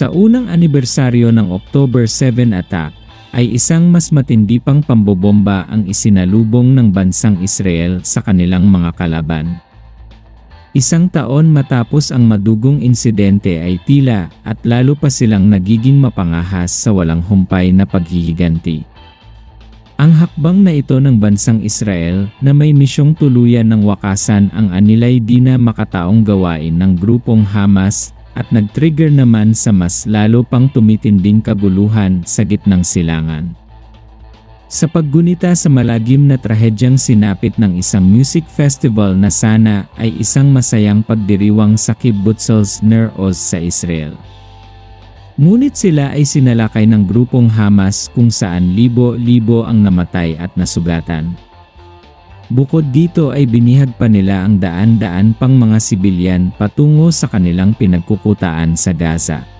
Sa unang anibersaryo ng October 7 attack, ay isang mas matindi pang pambobomba ang isinalubong ng bansang Israel sa kanilang mga kalaban. Isang taon matapos ang madugong insidente ay tila at lalo pa silang nagiging mapangahas sa walang humpay na paghihiganti. Ang hakbang na ito ng bansang Israel na may misyong tuluyan ng wakasan ang anilay di na makataong gawain ng grupong Hamas at nag-trigger naman sa mas lalo pang tumitinding kaguluhan sa gitnang silangan. Sa paggunita sa malagim na trahedyang sinapit ng isang music festival na sana ay isang masayang pagdiriwang sa Kibbutzels Ner Oz sa Israel. Ngunit sila ay sinalakay ng grupong Hamas kung saan libo-libo ang namatay at nasugatan. Bukod dito ay binihag pa nila ang daan-daan pang mga sibilyan patungo sa kanilang pinagkukutaan sa Gaza.